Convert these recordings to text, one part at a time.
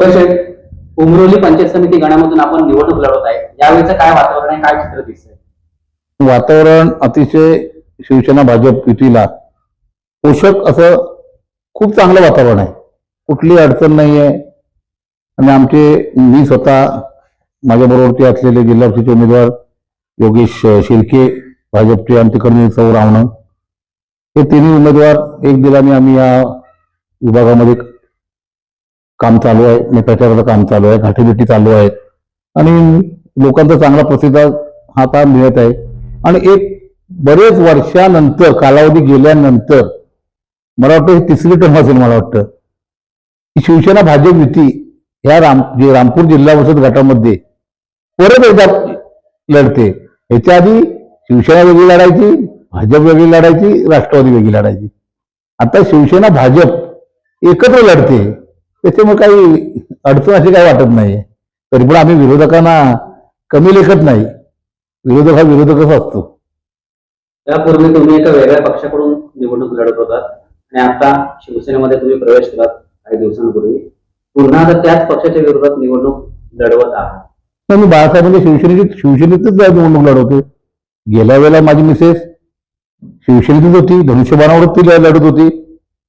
अभिषेक उमरोली पंचायत समिती गणामधून आपण निवडणूक लढवत आहे. यावेळेचं काय वातावरण आहे? काय चित्र दिसतंय? वातावरण अतिशय शिवसेना भाजप युतीला पोषक असं खूप चांगलं वातावरण आहे. कुठली अडचण नाही आहे आणि आमचे मी स्वतः माझ्याबरोबरती असलेले जिल्हा परिषदेचे उमेदवार योगेश शिर्के भाजपचे आमचे तिकडून सौ रावणं हे तिन्ही उमेदवार एक दिलाने आम्ही या विभागामध्ये काम चालू आहे आणि काम चालू आहे घाटीबिटी चालू आहेत आणि लोकांचा चांगला प्रतिसाद हा आता मिळत आहे. आणि एक बरेच वर्षानंतर कालावधी गेल्यानंतर मला वाटतं ही तिसरी टर्म असेल मला वाटतं. की शिवसेना भाजप युती ह्या राम जे रामपूर जिल्हा परिषद गटामध्ये परत एकदा लढते. ह्याच्या आधी शिवसेना वेगळी लढायची भाजप वेगळी लढायची राष्ट्रवादी वेगळी लढायची. आता शिवसेना भाजप एकत्र लढते. त्याच्यामुळे काही अडचण अशी काही वाटत नाही तरी पण आम्ही विरोधकांना कमी लेखत नाही. विरोधक हा विरोधकच असतो. त्यापूर्वी तुम्ही एका वेगळ्या पक्षाकडून निवडणूक लढत होतात आणि आता शिवसेनेमध्ये तुम्ही प्रवेश केलात काही दिवसांपूर्वी. पुन्हा आता त्याच पक्षाच्या विरोधात निवडणूक लढवत आहात. मी बाळासाहेबांच्या शिवसेनेची शिवसेनेतच निवडणूक लढवतो गेल्या वेळेला माझी मिसेस शिवसेनेतच होती धनुष्यबाणावरच ती लढत होती.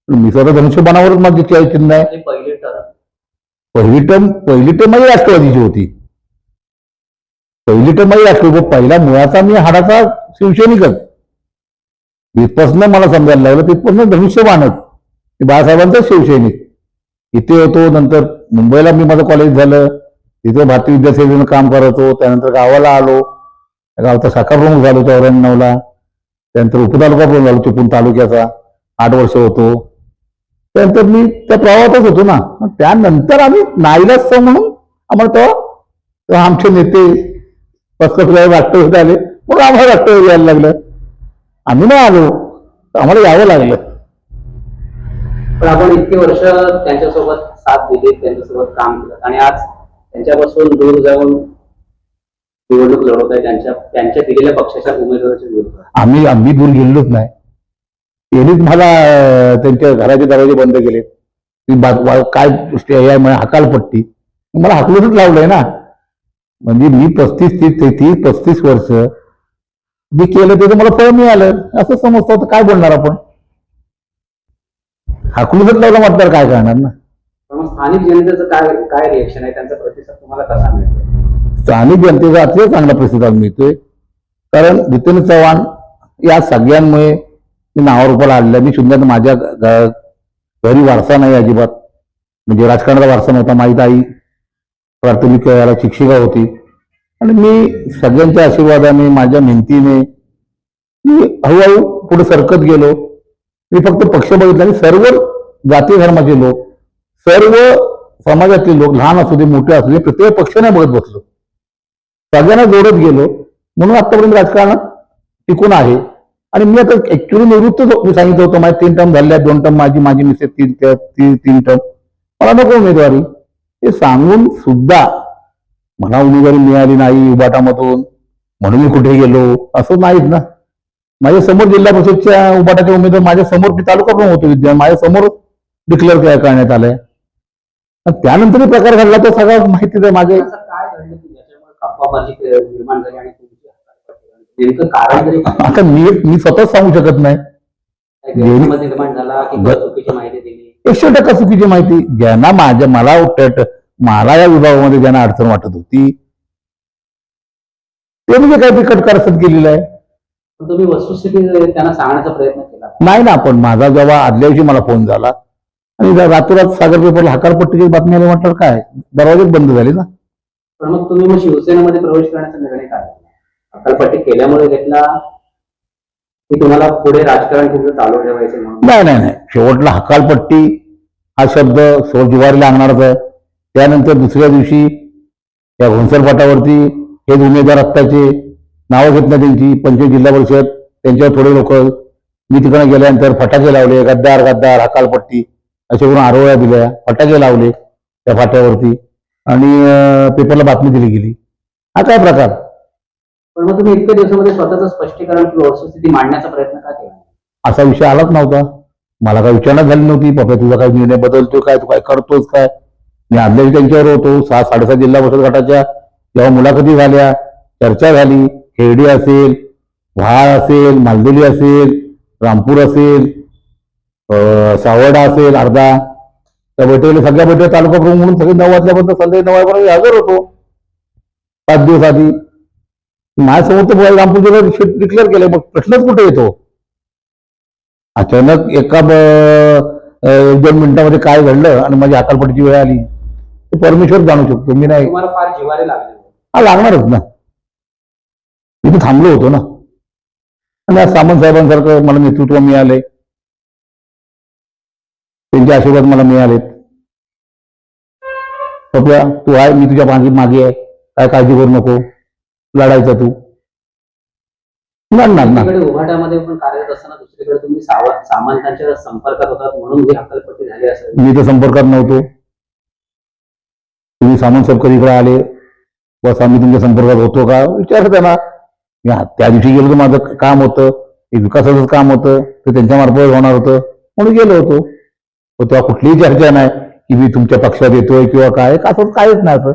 मी स्वतः धनुष्यबाणावरच माझी चाय चिन्ह आहे आणि पहिली टर्म पहिली टर्म पहिली टर्म माझी राष्ट्रवादीची होती. पहिली टर्म माझी राष्ट्रवादी पहिला मुळाचा मी हाडाचा शिवसैनिकच. तिथपासून मला समजायला लागलं तिथपासून धनुष्यबाणच मी बाळासाहेबांचा शिवसैनिक. इथे होतो नंतर मुंबईला मी माझं कॉलेज झालं. तिथे भारतीय विद्यासेवेनं काम करत होतो त्यानंतर गावाला आलो. त्या गावचा शाखा प्रमुख झालो चौऱ्याण्णवला त्यानंतर उपतालुका प्रमुख झालो चिपळूण तालुक्याचा. आठ वर्ष होतो. त्यानंतर मी त्या प्रवाहातच होतो ना. त्यानंतर आम्ही नाईलाच म्हणून आम्हाला तेव्हा तेव्हा आमचे नेते पस्कट राष्ट्रवादी आले. म्हणून आम्हाला राष्ट्रवादी यायला लागलं. आम्ही नाही आलो. आम्हाला यावं लागलं. पण आपण इतकी वर्ष त्यांच्यासोबत साथ दिली त्यांच्यासोबत काम केलं. आणि आज त्यांच्यापासून दूर जाऊन निवडणूक लढवत आहे त्यांच्या त्यांच्या दिलेल्या पक्षाच्या उमेदवाराच्या विरोधात आम्ही आम्ही दूर गेलेलोच नाही. त्यांनीच मला त्यांच्या घराचे दरवाजे बंद केले. काय हकालपट्टी मला हकलूनच लावलंय ना. म्हणजे मी पस्तीस तीस तेहतीस पस्तीस वर्ष जे केलं त्याचं मला फळ मिळालं. असं समजतं तर काय बोलणार आपण. हाकलूनच लावलं मतदार काय करणार ना? स्थानिक जनतेचं काय काय रिएक्शन आहे? त्यांचा प्रतिसाद तुम्हाला कसा मिळतो स्थानिक जनतेचा अतिशय चांगला प्रतिसाद मिळतोय. कारण जितेंद्र चव्हाण या सगळ्यांमुळे मी नावारूपाला आणलं मी शून्यात माझ्या घरी वारसा नाही अजिबात. म्हणजे राजकारणाचा वारसा नव्हता. माहीत आई प्राथमिक याला शिक्षिका होती. आणि मी सगळ्यांच्या आशीर्वादाने माझ्या मेहनतीने मी हळूहळू पुढे सरकत गेलो. मी फक्त पक्ष बघितला आणि सर्व जाती धर्माचे लोक सर्व समाजातले लोक लहान असू दे मोठे असू दे प्रत्येक पक्ष नाही बघत बसलो. सगळ्यांना जोडत गेलो. म्हणून आतापर्यंत राजकारणात टिकून आहे. आणि मी आता ऍक्च्युली निवृत्त मी सांगितलं होतं माझ्या तीन टर्म झाले दोन टर्म माझी माझी मिसेस तीन तीन तीन टर्म मला नको उमेदवारी. हे सांगून सुद्धा मला उमेदवारी मिळाली नाही उबाटामधून. म्हणून मी कुठे गेलो? असं नाहीत ना. माझ्यासमोर जिल्हा परिषदच्या उबाटाचे उमेदवार माझ्यासमोर मी तालुका प्रमुख होतो विद्या माझ्यासमोर डिक्लेअर करण्यात आलंय. त्यानंतर प्रकार घडला तो सगळा माहितीच आहे मागे नेमकं कारण तरी काय? आता मी मी स्वतःच सांगू शकत नाही. काय गैरसमज निर्माण झाला की कोणी चुकीची माहिती दिली? एकशे टक्का चुकीची माहिती. ज्यांना माझ्या मला वाटत मला या विभागामध्ये ज्यांना अडचण वाटत होती ते म्हणजे काहीतरी कटकारसत केलेलं आहे. पण तुम्ही वस्तुस्थिती त्यांना सांगण्याचा प्रयत्न केला. नाही ना पण माझा जेव्हा आदल्या दिवशी मला फोन झाला आणि रातोरात सागर पेपरला हकारपट्टीची बातमी आली म्हटलं काय? दरवाजेच बंद झाले ना. पण मग तुम्ही मग शिवसेनेमध्ये प्रवेश करण्याचा निर्णय काय अकालपट्टी केल्यामुळे घेतला की तुम्हाला पुढे राजकारण तुमचं चालू ठेवायचे म्हणून? नाही नाही नाही. शेवटला हकालपट्टी हा शब्द सोड जिवारीला लागणारच आहे. त्यानंतर दुसऱ्या दिवशी त्या घोंसरपाटावरती हे उमेदवार आत्ताचे नावं घेत नाही त्यांची पंचवीस जिल्हा परिषद त्यांच्यावर थोडे लोक मी तिकडे गेल्यानंतर फटाके लावले गद्दार गद्दार हकालपट्टी असे करून आरोळ्या दिल्या फटाके लावले त्या फाट्यावरती. आणि पेपरला बातमी दिली गेली. हा काय प्रकार? पण मग तुम्ही इतक्या दिवसामध्ये स्वतःचं स्पष्टीकरण किंवा वस्तुस्थिती मांडण्याचा प्रयत्न का केला? असा विषय आलाच नव्हता. मला काय विचारणा झाली नव्हती. बाबा तुझा काय निर्णय बदलतोय काय? तू काय करतोस काय? मी आदल्या त्यांच्यावर होतो. सहा साडेसात जिल्हा परिषद गटाच्या जेव्हा मुलाखती झाल्या चर्चा झाली. खेरडी असेल व्हाळ असेल मालदोली असेल रामपूर असेल सावडा सावर्डा असेल अर्धा. त्या बैठकीला सगळ्या बैठक तालुका प्रमुख म्हणून सगळे नऊ वाजल्यापर्यंत संध्याकाळी नऊ वाजेपर्यंत हजर होतो. पाच दिवस आधी. माझ्यासमोर तर जिल्हा डिक्लेअर केलंय. मग प्रश्नच कुठे येतो? अचानक एका एक दोन मिनिटामध्ये काय घडलं आणि माझी अकालपट्टीची वेळ आली? ते परमेश्वर जाणू शकतो. मी नाही. हा लागणारच ना. इथे थांबलो होतो ना. आणि आज सामंत साहेबांसारखं मला नेतृत्व मिळालंय त्यांचे आशीर्वाद मला मिळालेत. पप्या तू आहे मी तुझ्या मागे मागे आहे. काय काळजी करू नको. लढायचं तू. लढणार ना. उभाटामध्ये पण कार्यरत असताना दुसरीकडे तुम्ही सामंतांच्या संपर्कात होतात म्हणून ही झाली असेल. मी तर संपर्कात नव्हतो. तुम्ही सामंत साहेब कधी इकडे आले बस आम्ही तुमच्या संपर्कात होतो का? विचारत त्यांना मी हा- त्या दिवशी गेलो तर माझं काम होतं. एक विकासाचं काम होतं. ते त्यांच्या मार्फत होणार होतं. म्हणून गेलो होतो. पण तेव्हा कुठलीही चर्चा नाही की मी तुमच्या पक्षात येतोय किंवा काय. असं काहीच नाही असं.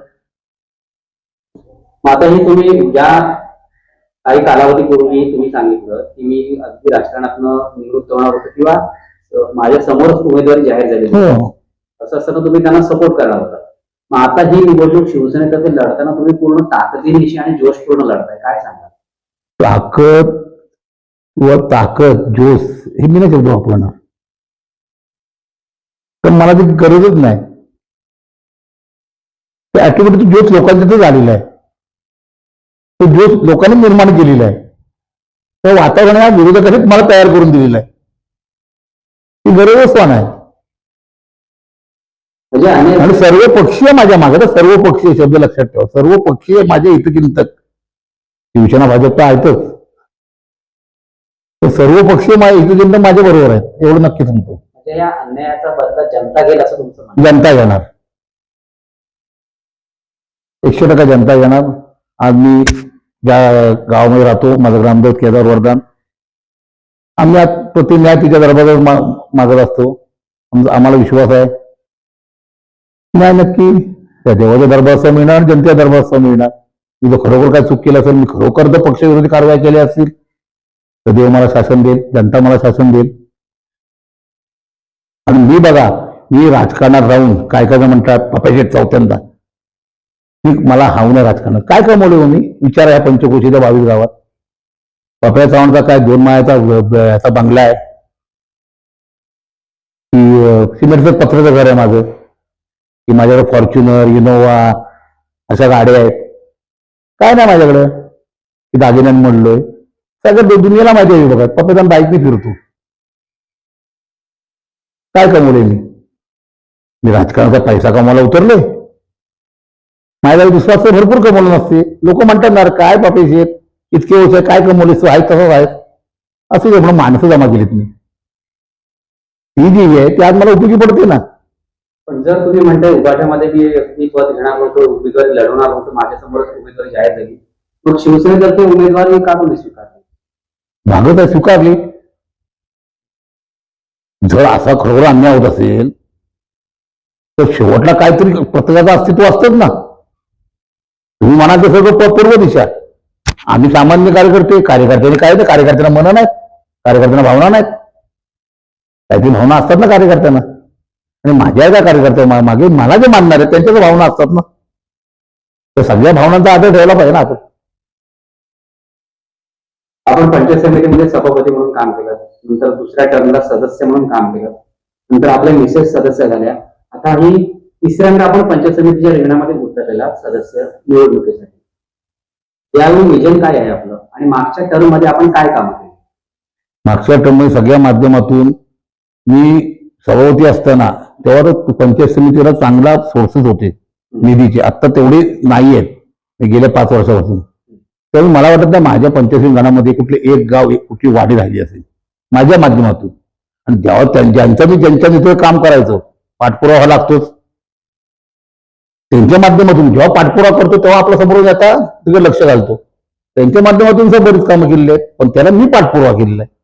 आता ही तुम्ही ज्या काही कालावधीपूर्वी तुम्ही सांगितलं की मी अगदी राजकारणातनं निवृत्त होणार होतो किंवा माझ्या समोरच उमेदवारी जाहीर झाली हो. असं असताना तुम्ही त्यांना सपोर्ट करणार होता. मग आता ही निवडणूक शिवसेनेतर्फे लढताना तुम्ही पूर्ण ताकदीनिशी आणि जोशपूर्ण लढताय. काय सांगा ताकद किंवा ताकद जोश हे मी नाही शब्द वापरणार तर मला ती गरजच नाही. ते ऑटोमॅटिक जोश लोकांच्या झालेला आहे. तो जोश लोकांनी निर्माण केलेला आहे. त्या वातावरण या विरोधकांनीच मला तयार करून दिलेलं आहे. ती गरजच पण आहे. म्हणजे आणि सर्व पक्षीय माझ्या मागे तर सर्व पक्षीय शब्द लक्षात ठेवा. सर्व पक्षीय माझे हितचिंतक. शिवसेना भाजप तर आहेतच. तर सर्व पक्षीय माझे हितचिंतक माझ्या बरोबर आहेत. एवढं नक्की सांगतो. म्हणजे या अन्यायाचा बदला जनता घेईल असं तुमचं जनता घेणार. एकशे टक्का जनता घेणार. आज मी ज्या गावामध्ये राहतो माझं ग्रामदेव केदार वरदान आम्ही आज प्रति न्याय तिच्या दरबारात मा- मागत असतो. आमचा आम्हाला विश्वास आहे. न्याय नक्की. त्या देवाच्या दरबाराचा मिळणार आणि जनतेच्या दरबाराचा मिळणार. मी जर खरोखर काय चूक केलं असेल मी खरोखर जर पक्षविरोधी कारवाई केली असतील तर देव मला शासन देईल जनता मला शासन देईल. आणि मी बघा मी राजकारणात राहून काय काय म्हणतात पपाशेट चौथ्यांदा. की मला हावणं राजकारण काय कमवले हो मी? विचार या पंचकोशीच्या बावीस गावात. पपया चव्हाणचा काय दोन मायाचा याचा बंगला आहे. की सिमेंटचं पत्राचं घर आहे माझं. की माझ्याकडे फॉर्च्युनर इनोवा अशा गाड्या आहेत. काय नाही माझ्याकडं? की दागिन्यान म्हणलोय सगळं दुनियाला माहिती आहे बघा. पप्पा बाईकने फिरतो. काय कमवले मी? मी राजकारणाचा पैसा कमवायला उतरले माझ्याकडे विश्वास तर भरपूर कमवलं नसते. लोक म्हणतात ना "अरे काय बापे शेत इतके वर्ष काय कमवले तू? आहे तसंच आहे. असं म्हणून माणसं जमा केलीत मी. ही जी आहे ती आज मला उपयोगी पडते ना. पण जर तुम्ही म्हणताय उभाट्यामध्ये मी मी पद घेणार होतो उमेदवारी लढवणार होतो माझ्यासमोरच उमेदवारी जाहीर झाली. मग शिवसेनेतर्फे उमेदवारी का तुम्ही स्वीकारली? भागवत आहे स्वीकारली. जर असा खरोखर अन्याय होत असेल तर शेवटला काहीतरी प्रत्येकाचं अस्तित्व असतंच ना. तुम्ही म्हणाल ते सगळं प- पूर्व दिशा. आम्ही सामान्य कार्यकर्ते कार्यकर्त्यांनी काय तर कार्यकर्त्यांना मन नाहीत कार्यकर्त्यांना भावना नाहीत. काहीतरी भावना असतात ना कार्यकर्त्यांना. आणि माझ्या ज्या कार्यकर्त्या मागे मला जे मानणार आहेत त्यांच्या तर भावना असतात ना. तर सगळ्या भावनांचा आदर ठेवला पाहिजे ना आपण. आपण पंचायत समितीमध्ये सभापती म्हणून काम केलं नंतर दुसऱ्या टर्मला सदस्य म्हणून काम केलं नंतर आपल्या मिसेस सदस्य झाल्या. आता ही तिसऱ्यांदा आपण पंचायत समितीच्या रिंगणामध्ये उतरलेला सदस्य निवडणुकीसाठी. यावेळी विजन काय आहे आपलं? आणि मागच्या टर्ममध्ये आपण काय काम केलं? मागच्या टर्ममध्ये सगळ्या माध्यमातून मी सभापती असताना तेव्हा तर पंचायत समितीला चांगला सोर्सेस होते निधीचे. आत्ता तेवढे नाही आहेत गेल्या पाच वर्षापासून. त्यामुळे मला वाटत ना माझ्या पंचायत गणामध्ये कुठले एक गाव एक कुठली वाढी राहिली असेल. माझ्या माध्यमातून. आणि जेव्हा ज्यांचा ज्यांचं मी ज्यांच्या तिथे काम करायचो पाठपुरावा लागतोच. त्यांच्या माध्यमातून जेव्हा पाठपुरावा करतो तेव्हा आपल्यासमोर जाता तिकडे लक्ष घालतो. त्यांच्या माध्यमातून सुद्धा बरीच कामं केलेली आहेत पण त्याला मी पाठपुरावा केलेला आहे.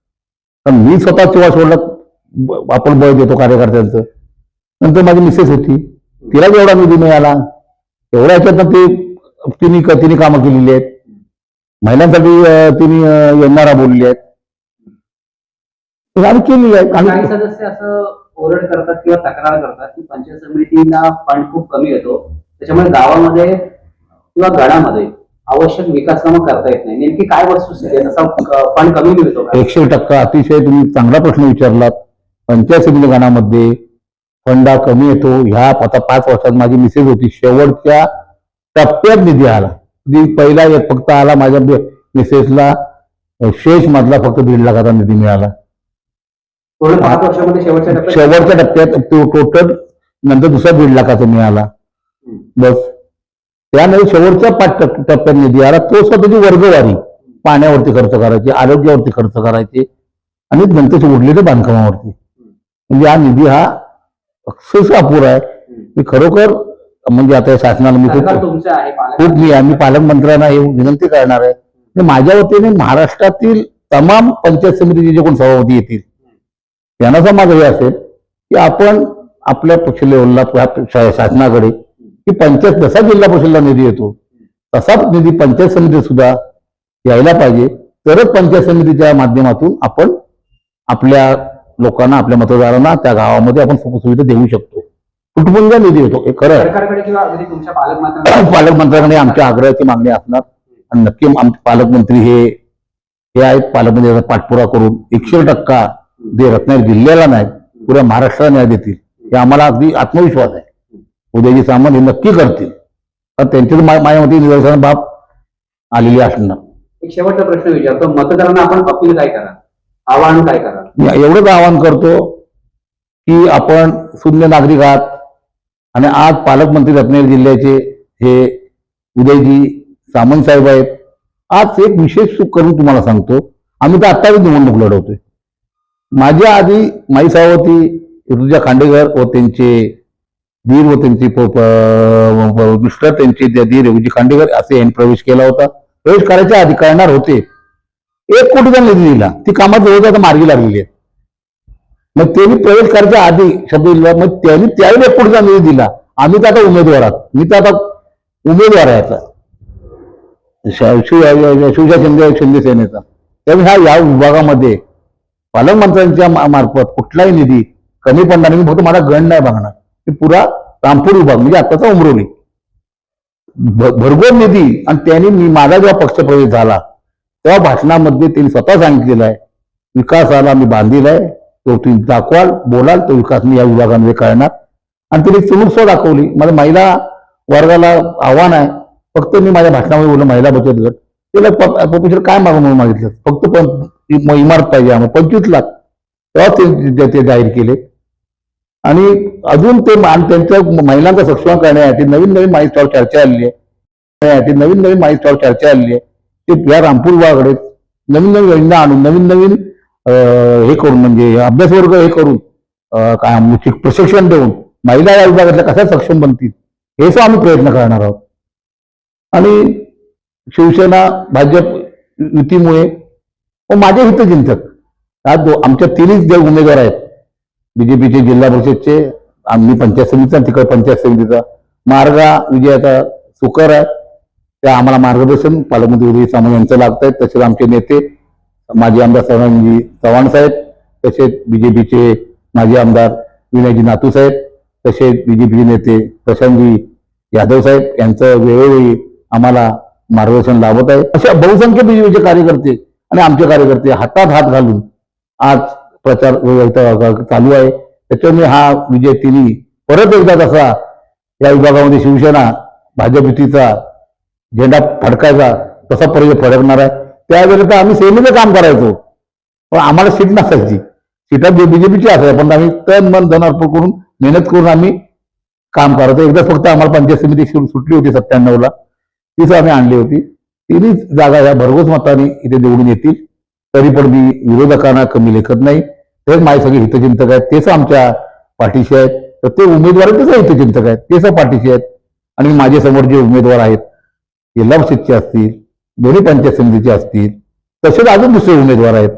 पण मी स्वतः तेव्हा सोडला आपण बळ देतो कार्यकर्त्यांचं. नंतर माझी मिसेस होती तिला जेवढा निधी मिळाला. एवढ्या ह्याच्यातनं ते तिने तिने कामं केलेली आहेत. महिलांसाठी तिने अं, योजना राबवलेली आहेत. आम्ही केलेली आहेत. आम्ही सदस्य असं ओरड करतात किंवा तक्रार करतात की पंचायत समितीला फंड खूप कमी येतो. त्याच्यामुळे गावामध्ये किंवा गडामध्ये आवश्यक विकास कामं करता येत नाही. नेमकी काय वस्तुस्थिती आहे? तसा फंड कमी मिळतो का? एकशे टक्का अतिशय तुम्ही चांगला प्रश्न विचारलात. पंचायत समिती गणामध्ये फंडा कमी येतो. ह्या आता पाच वर्षात माझी मिसेस होती. शेवटच्या टप्प्यात निधी आला. पहिला एक फक्त आला. माझ्या मिसेसला शेष मधला फक्त दीड लाखाचा निधी मिळाला. शेवटच्या टप्प्यात शेवटच्या टप्प्यात तो टोटल नंतर दुसरा दीड लाखाचा मिळाला. बस. त्यानंतर शेवटच्या पाच टप- टप्प्यात निधी आला. तो स्वतःची वर्गवारी पाण्यावरती खर्च करायची आरोग्यावरती खर्च करायचे आणि नंतर उरलेल्या बांधकामावरती. म्हणजे हा निधी हा अक्षरशः अपुरा आहे. मी खरोखर म्हणजे आता या शासनाला मी खूप खूप मी आम्ही पालकमंत्र्यांना हे विनंती करणार आहे. माझ्या वतीने महाराष्ट्रातील तमाम पंचायत समितीचे जे कोण सभापती येतील त्यांना जर माझं हे असेल की आपण आपल्या पक्ष लेवलला शासनाकडे की पंचायत जसा जिल्हा परिषदला निधी येतो तसाच निधी पंचायत समितीत सुद्धा यायला पाहिजे. तरच पंचायत समितीच्या माध्यमातून आपण आपल्या लोकांना आपल्या मतदारांना त्या गावामध्ये आपण सुखसुविधा देऊ शकतो. तुटपुंजा निधी येतो हे खरं आहे. पालकमंत्र्यांकडे? आमच्या आग्रहाची मागणी असणार. आणि नक्की आमचे पालकमंत्री हे हे आहेत. पालकमंत्री पाठपुरा करून एकशे टक्का जे रत्नागिरी जिल्ह्याला नाही पुऱ्या महाराष्ट्राला न्याय देतील. हे आम्हाला अगदी आत्मविश्वास आहे. उदयजी सामंत हे नक्की करतील. तर त्यांच्याच मा- माझ्यामध्ये निदर्शन बाब आलेली असणार. एक शेवटचा प्रश्न विचारतो. मतदारांना आपण अपील काय करा आवाहन काय करा मी एवढंच आवाहन करतो की आपण शून्य नागरिक आहात आणि आज पालकमंत्री रत्नागिरी जिल्ह्याचे हे उदयजी सामंत साहेब आहेत. आज एक विशेष सुख करून तुम्हाला सांगतो. आम्ही तर आत्ताच निवडणूक लढवतोय. माझ्या आधी माई सावती ऋतुजा खांडेकर व त्यांचे धीर व त्यांचे मिस्टर त्यांचे धीर दीर खांडेकर असे यांनी प्रवेश केला होता. प्रवेश करायच्या आधी करणार होते. एक कोटीचा निधी दिला. ती कामात जवळ आता मार्गी लागलेली आहे मग त्यांनी प्रवेश करायच्या आधी शब्द दिला मग त्यांनी त्यावेळी एक कोटीचा निधी दिला. आम्ही तर आता उमेदवार आहात. मी तर आता उमेदवार आहे आता. शिवशा शिंदे शिंदे सेनेचा त्यामुळे ह्या या विभागामध्ये पालकमंत्र्यांच्या मार्फत कुठलाही निधी कमी पडणार मी फक्त माझा गण नाही बघणार की पुरा रामपूर विभाग म्हणजे आताचा उमरोली भरघोर निधी आणि त्यांनी मी माझा जेव्हा पक्षप्रवेश झाला तेव्हा भाषणामध्ये त्यांनी स्वतः सांगितलेलं आहे विकासाला मी बांधील आहे तो तुम्ही दाखवाल बोलाल तो विकास मी या विभागामध्ये करणार आणि तिने चुणूक दाखवली मला महिला वर्गाला आव्हान आहे फक्त मी माझ्या भाषणामध्ये बोललो महिला बचत गट त्याला पॉप्युलर काय मागून म्हणून मागितलं फक्त पण मग इमारत पाहिजे आम्हाला. पंचवीस लाख. तेव्हा ते- ते ते जाहीर केले. आणि अजून ते आणि त्यांच्या महिलांचा सक्षम करण्यासाठी नवीन नवीन माहितीवर चर्चा आलेली आहे. करण्यासाठी नवीन नवीन माहितीवर चर्चा आलेली आहे. ते या रामपूर विभागाकडे नवीन नवीन योजना आणून नवीन नवीन हे करून म्हणजे अभ्यास वर्ग हे करून काय प्रशिक्षण देऊन महिला या विभागातल्या कशा सक्षम बनतील हे सुद्धा आम्ही प्रयत्न करणार आहोत. आणि शिवसेना भाजप युतीमुळे व माझे हितचिंतक या दो आमच्या तिन्ही जे उमेदवार आहेत. बीजेपीचे जिल्हा परिषदचे आम्ही पंचायत समितीचा तिकडे पंचायत समितीचा. मार्गा विजयाचा सुकर आहे. त्या आम्हाला मार्गदर्शन पालकमंत्री उदय सामंत यांचं लागत आहे तसेच आमचे नेते माजी आमदार सर्वांजी चव्हाण साहेब तसेच बीजेपीचे माजी आमदार विनयजी नातू साहेब तसेच बीजेपीचे नेते प्रशांतजी यादव साहेब यांचं वेळोवेळी आम्हाला मार्गदर्शन लाभत आहे. अशा बहुसंख्य बीजेपीचे कार्यकर्ते आणि आमचे कार्यकर्ते हातात हात घालून आज प्रचार चालू आहे. त्याच्यामुळे हा विजय तिन्ही परत एकदा तसा या विभागामध्ये शिवसेना भाजप युतीचा झेंडा फडकायचा तसा परिचय फडकणार आहे. त्यावेळेला आम्ही सेनेचं काम करायचो. पण आम्हाला सीट नसायची. सीटा बीजेपीची असायची. पण आम्ही तन मन धन अर्पण करून मेहनत करून आम्ही काम करायचो. एकदा फक्त आम्हाला पंचायत समिती सुटली होती सत्त्याण्णवला. तीच आम्ही आणली होती. तिन्ही जागा या भरघोस मताने इथे निवडून येतील. तरी पण मी विरोधकांना कमी लेखत नाही. तेच माझे सगळे हितचिंतक आहेत. तेच आमच्या पाठीशी आहेत. प्रत्येक उमेदवार तेच हितचिंतक आहेत. तेच पाठीशी आहेत. आणि माझे समोर जे उमेदवार आहेत जिल्हा परिषदचे असतील दोन्ही पंचायत समितीचे असतील तसेच अजून दुसरे उमेदवार आहेत.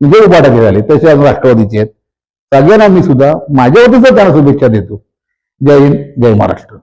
म्हणजे उपाटाचे झाले तसे अजून राष्ट्रवादीचे आहेत. सगळ्यांना मी सुद्धा माझ्यावतीच त्यांना शुभेच्छा देतो. जय हिंद जय महाराष्ट्र.